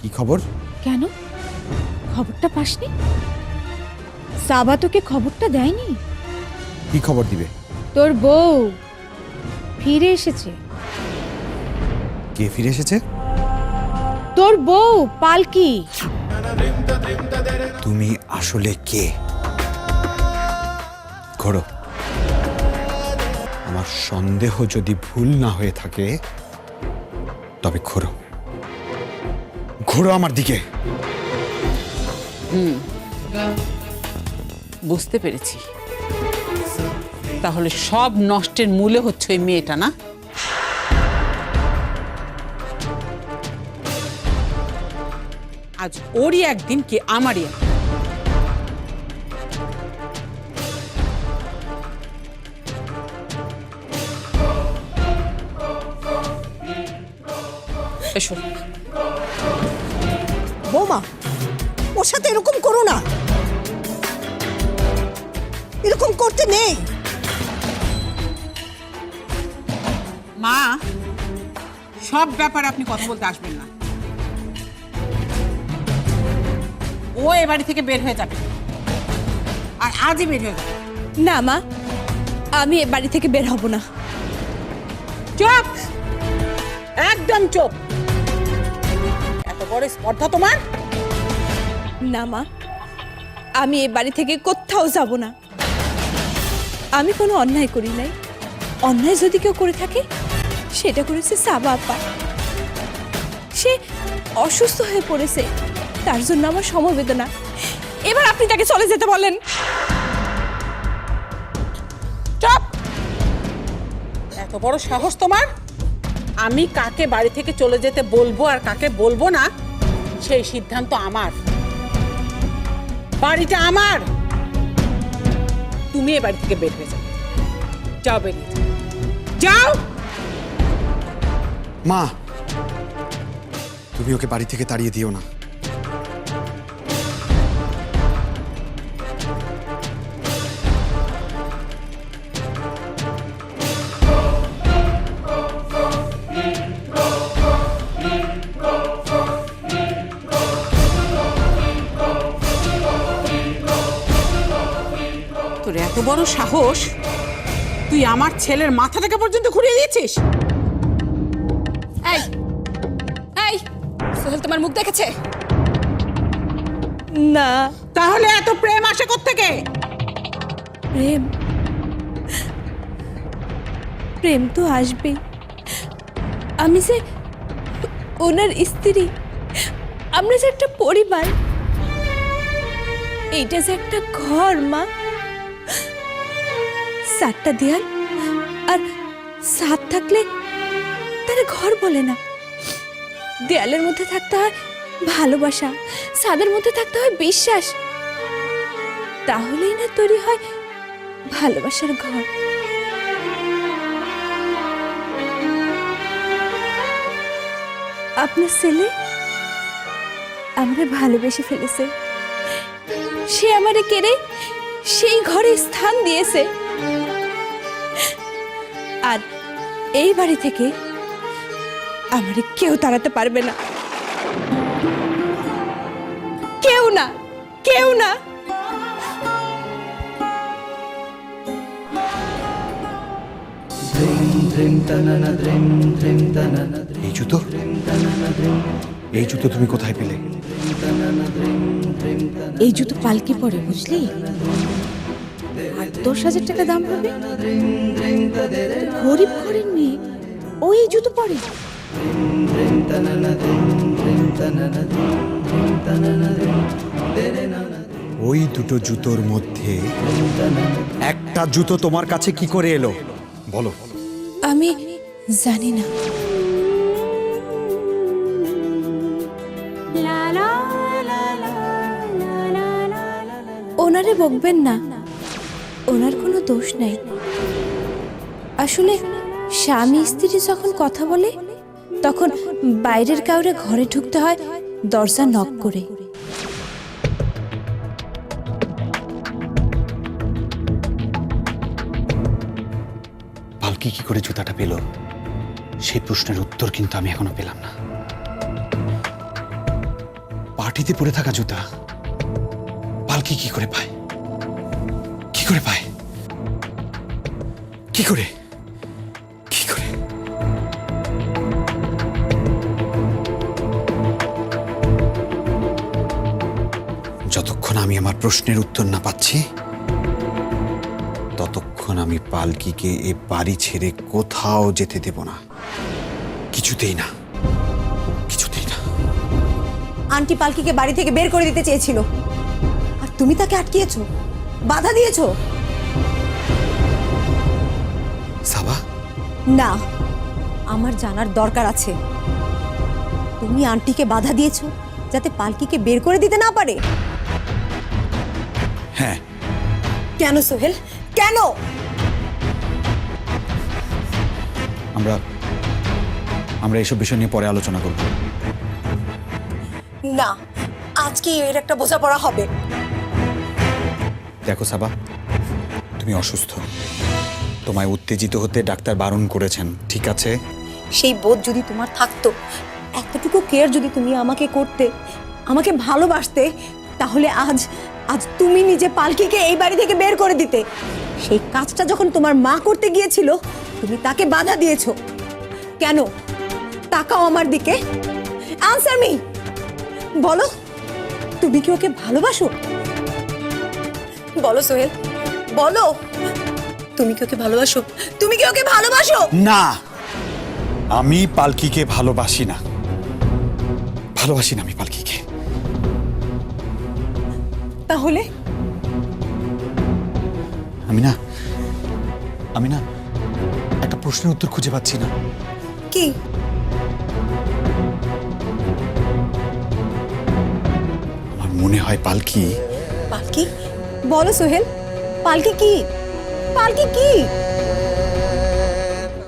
কি খবর? কেন? খবরটা পাসনি? সাবা তোকে খবরটা দেয়নি? কি খবর দিবে? তোর বউ ফিরে এসেছে। কে ফিরে এসেছে? তোর বউ পালকি। তুমি আসলে কে? ঘোরো। আমার সন্দেহ যদি ভুল না হয়ে থাকে তবে ঘোরো। ঘোরো আমার দিকে। বুঝতে পেরেছি। তাহলে সব নষ্টের মূলে হচ্ছে ওই মেয়েটা, না? আজ ওরই একদিন কি আমারই একদিন। বৌমা ওর সাথে এরকম করো না। এরকম করতে নেই। মা সব ব্যাপারে আপনি কথা বলতে আসবেন না। ও এ বাড়ি থেকে বের হয়ে যাবে। আর আজই বের হয়ে যাবে। না মা আমি এ বাড়ি থেকে বের হব না। চুপ! একদম চুপ! এত বড় স্পর্ধা তোমার? না মা আমি এ বাড়ি থেকে কোথাও যাব না। আমি কোনো অন্যায় করি নাই। অন্যায় যদি কেউ করে থাকে সেটা করেছে সাবা আপা। সে অসুস্থ হয়ে পড়েছে তার জন্য আমার সমবেদনা। এবার আপনি তাকে চলে যেতে বলেন। চুপ! এত বড় সাহস তোমার? আমি কাকে বাড়ি থেকে চলে যেতে বলব আর কাকে বলব না, সেই সিদ্ধান্ত আমার। বাড়িটা আমার! তুমি এ বাড়ি থেকে বের হয়ে যাও। যাও বেরিয়ে যাও। যাও! মা, তুমি ওকে বাড়ি থেকে তাড়িয়ে দিও না। বড় সাহস? তুই আমার ছেলের মাথা থেকে পর্যন্ত ঘুরিয়ে দিয়েছিস? এই এই সোহেল তোমার মুখ দেখেছে? না। তাহলে এত প্রেম আসে থেকে প্রেম। প্রেম তো আসবেই। আমি যে ওনার স্ত্রী আমরা যে একটা পরিবার এইটা যে একটা ঘর মা। সাতটা দেয়াল আর সাত থাকলে তারা ঘর বলে না। দেয়ালের মধ্যে থাকতে হয় ভালোবাসা সাদের মধ্যে থাকতে হয় বিশ্বাস। তাহলেই না তৈরি হয় ভালোবাসার ঘর। আপনার ছেলে আমরা ভালোবেসে ফেলেছে। সে আমারে কেড়ে সেই ঘরে স্থান দিয়েছে। আর এই বাড়ি থেকে আমারে কেউ তাড়াতে পারবে না। কেউ না কেউ না। এই জুতো? এই জুতো তুমি কোথায় পেলে? এই জুতো পালকি পরে বুঝলি? দশ হাজার টাকা দাম হবে? গরিব ঘরের মেয়ে ওই জুতো পরে। ওই দুটো জুতোর মধ্যে একটা জুতো তোমার কাছে কি করে এলো? বলো। আমি জানি না। ওনারে বকবেন না। ওনার কোনো দোষ নাই। আসলে স্বামী স্ত্রী যখন কথা বলে, তখন বাইরের কাউরে ঘরে ঢুকতে হয়, দরজা নক করে। পালকি কি করে জুতাটা পেল? সেই প্রশ্নের উত্তর কিন্তু আমি এখনও পেলাম না। পার্টিতে পরে থাকা জুতা পালকি কি করে পায়? করে পায়? কি করে? কি করে? যতক্ষণ আমি আমার প্রশ্নের উত্তর না পাচ্ছি, ততক্ষণ আমি পালকিকে এ বাড়ি ছেড়ে কোথাও যেতে দেব না। কিছুতেই না। কিছুতেই না। আন্টি পালকিকে বাড়ি থেকে বের করে দিতে চেয়েছিল। আর তুমি তাকে আটকিয়েছো? বাধা দিয়েছ? সাবা? না আমার জানার দরকার আছে। তুমি আন্টিকে বাধা দিয়েছ যাতে পালকিকে বের করে দিতে না পারে? হ্যাঁ। কেন সোহেল? কেন? আমরা আমরা এইসব বিষয় নিয়ে পরে আলোচনা করব। না আজকে এর একটা বোঝাপড়া হবে। দেখো সাবা, তুমি অসুস্থ। তোমায় উত্তেজিত হতে ডাক্তার বারণ করেছেন, ঠিক আছে? সেই বোধ যদি তোমার থাকতো, এতটুকু কেয়ার যদি তুমি আমাকে করতে, আমাকে ভালোবাসতে, তাহলে আজ আজ তুমি নিজে পালকিকে এই বাড়ি থেকে বের করে দিতে। সেই কাজটা যখন তোমার মা করতে গিয়েছিল, তুমি তাকে বাধা দিয়েছ। কেন? তাকাও আমার দিকে। আনসার মি বলো, তুমি কি ওকে ভালোবাসো? বলো সোহেল বলো। তুমি কি ওকে ভালোবাসো? তুমি কি ওকে ভালোবাসো? না আমি পালকিকে ভালোবাসি না। ভালোবাসি না আমি পালকিকে। তাহলে? আমি না আমি না একটা প্রশ্নের উত্তর খুঁজে পাচ্ছি না। কি? আমার মনে হয় পালকি পালকি? বলো সোহেল পালকি কি? পালকি কি?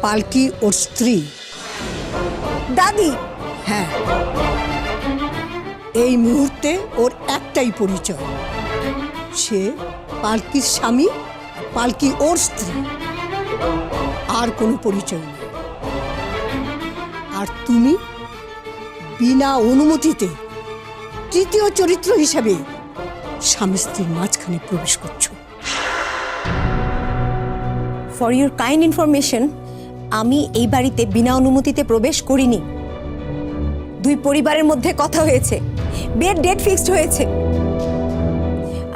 পালকি ওর স্ত্রী। দাদি? হ্যাঁ। এই মুহূর্তে ওর একটাই পরিচয়। সে পালকির স্বামী পালকি ওর স্ত্রী। আর কোনো পরিচয় নেই। আর তুমি বিনা অনুমতিতে তৃতীয় চরিত্র হিসাবে স্বামী স্ত্রীর মাঝখানে প্রবেশ করছ। ফর ইউর কাইন্ড ইনফরমেশন আমি এই বাড়িতে বিনা অনুমতিতে প্রবেশ করিনি। দুই পরিবারের মধ্যে কথা হয়েছে। বিয়ের ডেট ফিক্সড হয়েছে।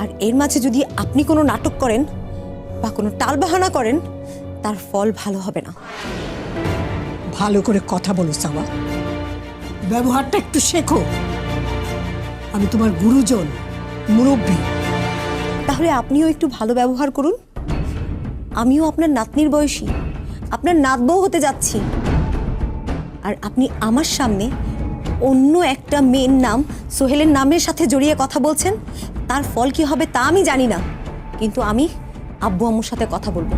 আর এর মাঝে যদি আপনি কোনো নাটক করেন বা কোনো টালবাহানা করেন, তার ফল ভালো হবে না। ভালো করে কথা বলো সাবা ব্যবহারটা একটু শেখো। আমি তোমার গুরুজন। মুরব্বী, তাহলে আপনিও একটু ভালো ব্যবহার করুন। আমিও আপনার নাতনির বয়সী, আপনার নাতবউ হতে যাচ্ছি। আর আপনি আমার সামনে অন্য একটা মেয়ের নাম, সোহেলের নামের সাথে জড়িয়ে কথা বলছেন, তার ফল কি হবে তা আমি জানি না। কিন্তু আমি আব্বু আম্মুর সাথে কথা বলব।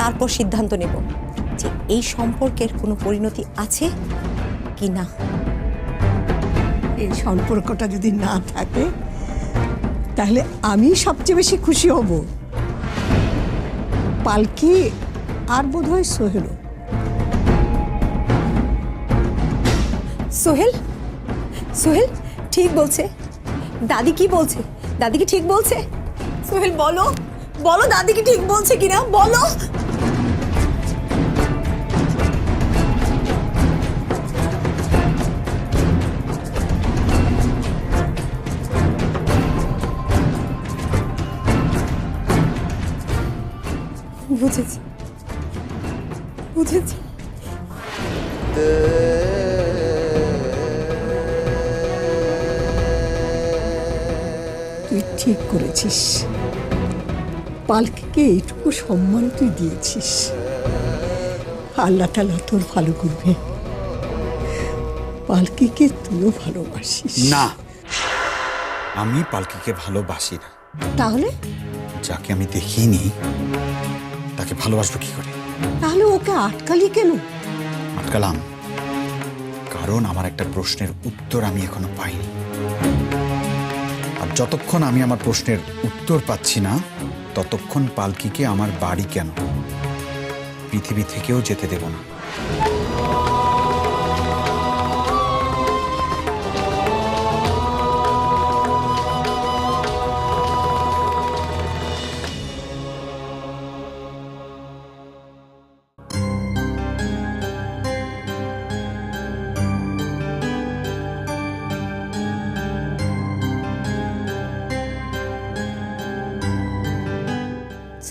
তারপর সিদ্ধান্ত নেব যে এই সম্পর্কের কোনো পরিণতি আছে কি না। এই সম্পর্কটা যদি না থাকে, তাহলে আমি সবচেয়ে বেশি খুশি হব। পালকি আর বোধ হয় সোহেলও। সোহেল? সোহেল, ঠিক বলছে। দাদি কি বলছে? দাদি কি ঠিক বলছে? সোহেল, বলো। বলো দাদি কি ঠিক বলছে কিনা? বলো। বুঝেছি। বুঝেছি। তুই ঠিক করেছিস। পালকিকে এইটুকু সম্মান তুই দিয়েছিস। আল্লাহ তালা তোর ভালো করবে। পালকিকে তুইও ভালোবাসিস। না আমি পালকিকে ভালোবাসি না। তাহলে? যাকে আমি দেখিনি তাকে ভালোবাসবো কি করে? তাহলে ওকে আটকালি কেন? আটকালাম। কারণ আমার একটা প্রশ্নের উত্তর আমি এখনও পাইনি। আর যতক্ষণ আমি আমার প্রশ্নের উত্তর পাচ্ছি না ততক্ষণ পালকিকে আমার বাড়ি কেন? পৃথিবী থেকেও যেতে দেব না।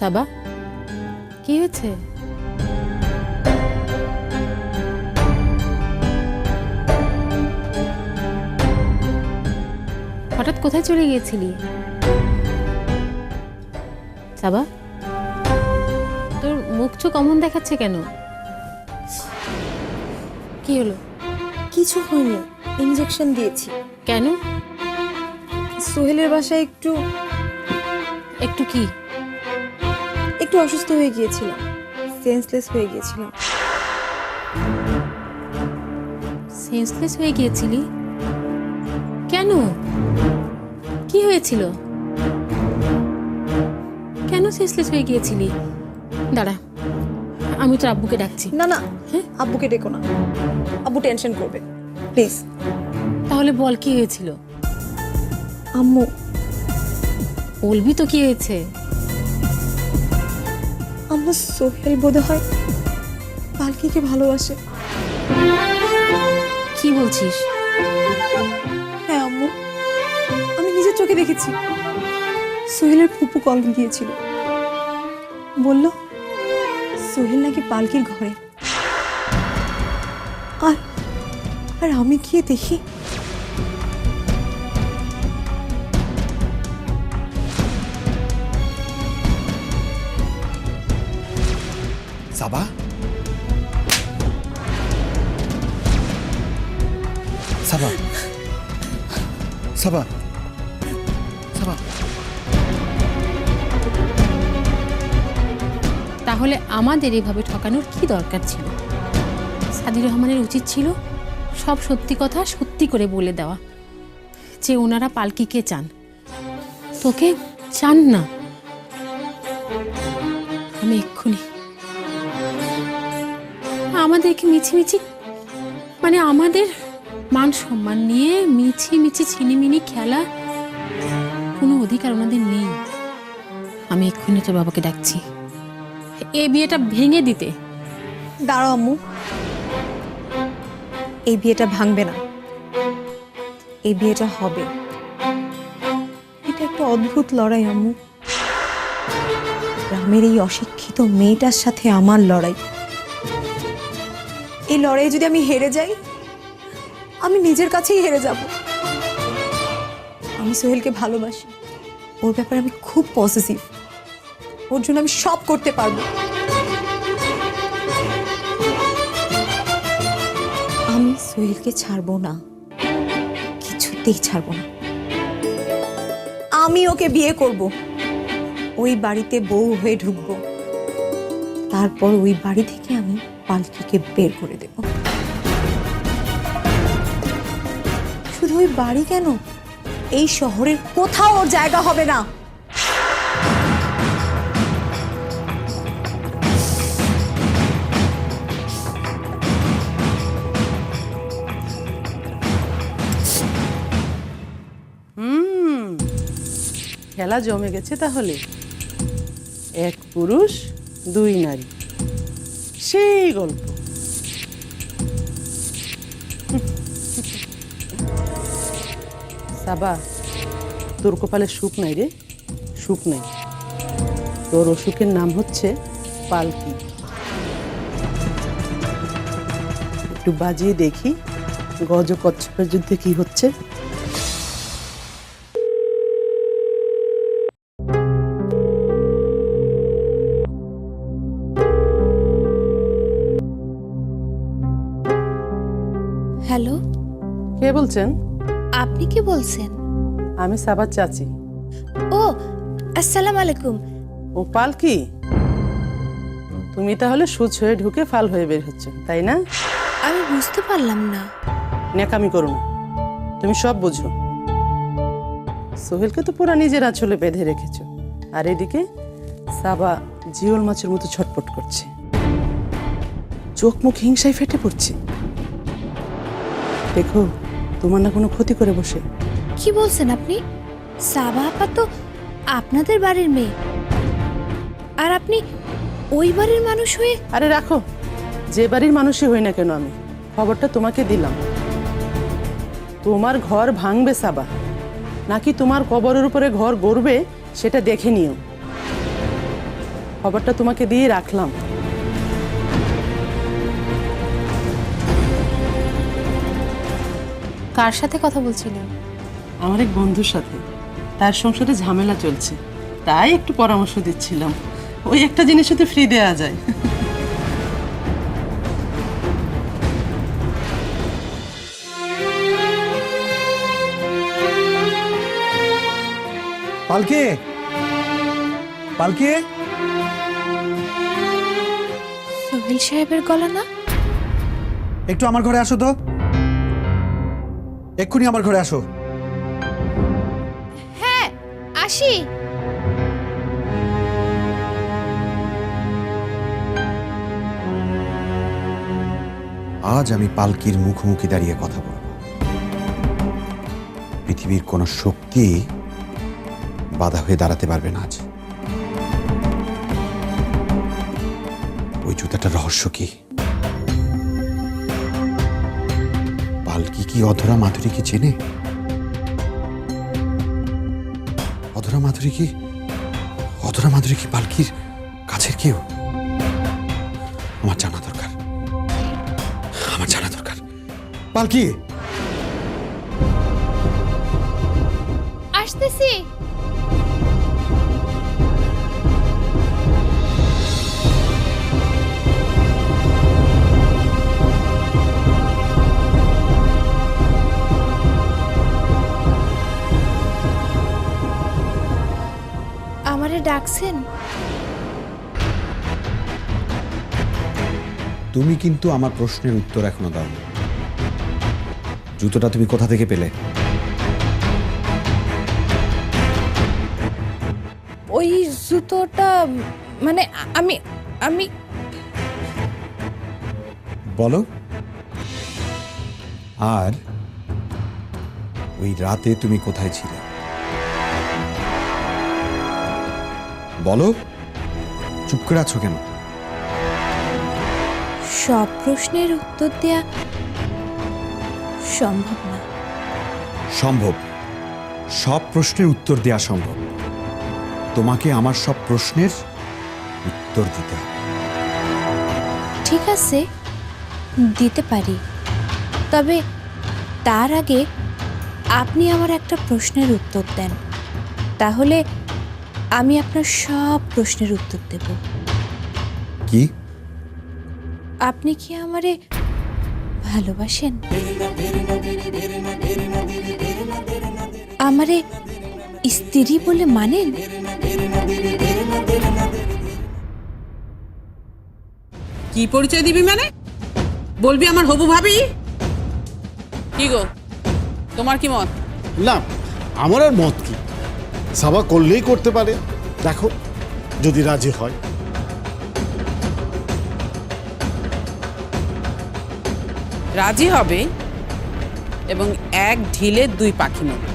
সাবা। কি হয়েছে? হঠাৎ কোথায় চলে গিয়েছিলি? সাবা তোর মুখ চোখ অমন দেখাচ্ছে কেন? কি হলো? কিছু হয়নি ইঞ্জেকশন দিয়েছি। কেন? সোহেলের বাসায় একটু একটু কি? একটু অসুস্থ হয়ে গিয়েছিলাম। সেন্সলেস হয়ে গিয়েছিলাম। সেন্সলেস হয়ে গিয়েছিলি? কেন? কি হয়েছিল? কেন সেন্সলেস হয়ে গিয়েছিলি? দাঁড়া আমি তোর আব্বুকে ডাকছি। না না আব্বুকে ডেকো না। আব্বু টেনশন করবে প্লিজ তাহলে বল কি হয়েছিল? আম্মু। বলবি তো কি হয়েছে? আম্মু সোহেল বোধ হয় পালকিকে ভালোবাসে। কি বলছিস? হ্যাঁ আম্মু। আমি নিজের চোখে দেখেছি। সোহেলের ফুপু কল দিয়েছিল বলল সোহেল নাকি পালকির ঘরে। আর আর আমি গিয়ে দেখি। সাবা সাবা সাবা সাবা তাহলে আমাদের এভাবে ঠকানোর কি দরকার ছিল? সাদি রহমানের উচিত ছিল সব সত্যি কথা সত্যি করে বলে দেওয়া। যে ওনারা পালকিকে চান, তোকে চান না। আমি এক্ষুনি আমাদেরকে মিছিমিছি মানে আমাদের মান সম্মান নিয়ে মিছি মিছি ছিনিমিনি খেলা কোনো অধিকার ওনাদের নেই। আমি এক্ষুনি তোর বাবাকে ডাকছি। এই বিয়েটা ভেঙে দিতে। দাঁড়াও আম্মু। এই বিয়েটা ভাঙবে না। এই বিয়েটা হবে। এটা একটা অদ্ভুত লড়াই আম্মু। গ্রামের এই অশিক্ষিত মেয়েটার সাথে আমার লড়াই। এই লড়াইয়ে যদি আমি হেরে যাই, আমি নিজের কাছেই হেরে যাব। আমি সোহেলকে ভালোবাসি। ওর ব্যাপারে আমি খুব পজিটিভ ওর জন্য আমি সব করতে পারব। আমি সোহেলকে ছাড়বো না। কিছুতেই ছাড়বো না। আমি ওকে বিয়ে করব। ওই বাড়িতে বউ হয়ে ঢুকবো। তারপর ওই বাড়ি থেকে আমি পালকিকে বের করে দেব। শুধু ওই বাড়ি কেন? এই শহরের কোথাও ওর জায়গা হবে না। খেলা জমে গেছে তাহলে। এক পুরুষ, দুই নারী। সেই গল্প। সাবা, তোর কপালে সুখ নাই রে, সুখ নাই। তোর অসুখের নাম হচ্ছে পালকি। একটু বাজিয়ে দেখি গজ কচ্ছপের যুদ্ধে কি হচ্ছে। বলছেন? আপনি কি বলছেন? আমি সাবার চাচি। ও আসসালামু আলাইকুম। ও পালকি তুমি তাহলে সুচ হয়ে ঢুকে ফাল হয়ে বের হচ্ছে তাই না? আমি বুঝতে পারলাম না। ন্যাকামি করো না। তুমি সব বুঝো। সোহেলকে তো পুরা নিজের আঁচলে বেঁধে রেখেছো। আর এদিকে সাবা জিওল মাছের মতো ছটপট করছে। চোখ মুখ হিংসায় ফেটে পড়ছে। দেখো তোমার না কোনো ক্ষতি করে বসে। কি বলছেন আপনি? সাবা আপা তো আপনাদের বাড়ির মেয়ে। আর আপনি ওই বাড়ির মানুষ হয়ে আরে রাখো যে বাড়ির মানুষই হই না কেন আমি? খবরটা তোমাকে দিলাম। তোমার ঘর ভাঙবে সাবা। নাকি তোমার কবরের উপরে ঘর গড়বে সেটা দেখে নিও। খবরটা তোমাকে দিয়ে রাখলাম। কার সাথে কথা বলছিলেন আমার এক বন্ধুর সাথে। তার সংসারে ঝামেলা চলছে। তাই একটু পরামর্শ দিচ্ছিলাম। ওই একটা জিনিস যদি ফ্রি দেওয়া যায়। পালকে? পালকে? সোহেল সাহেবের গলা না? একটু আমার ঘরে আসো তো। এক্ষুনি আমার ঘরে আসো। হ্যাঁ আসি। আজ আমি পালকির মুখোমুখি দাঁড়িয়ে কথা বলব। পৃথিবীর কোনো শক্তি বাধা হয়ে দাঁড়াতে পারবে না আজ। ওই জুতাটার রহস্য কি? কি অধরা মাধুরী কি চেনে? অধরা মাধুরী কি অধরা মাধুরী কি পালকির কাছের কেউ? আমার জানা দরকার। আমার জানা দরকার। পালকি! আসতেছি। ডাকছেন তুমি কিন্তু আমার প্রশ্নের উত্তর এখনও দাও। জুতোটা তুমি কোথা থেকে পেলে? ওই জুতোটা মানে আমি আমি বলো। আর ওই রাতে তুমি কোথায় ছিলে? বলো চুপ করে আছো কেন? সব প্রশ্নের উত্তর দেয়া সম্ভব না। সম্ভব। সব প্রশ্নের উত্তর দেওয়া সম্ভব। তোমাকে আমার সব প্রশ্নের উত্তর দিতে হবে। ঠিক আছে দিতে পারি। তবে তার আগে আপনি আমার একটা প্রশ্নের উত্তর দেন। তাহলে আমি আপনার সব প্রশ্নের উত্তর দেব। কি? আপনি কি আমারে ভালোবাসেন? আমারে স্ত্রী বলে মানেন? কি পরিচয় দিবি মানে? বলবি আমার হবু ভাবি? কি গো? তোমার কি মত? না আমার আর মত কি? সাবা করলেই করতে পারে। দেখো, যদি রাজি হয়। রাজি হবে এবং এক ঢিলে দুই পাখি নেবে।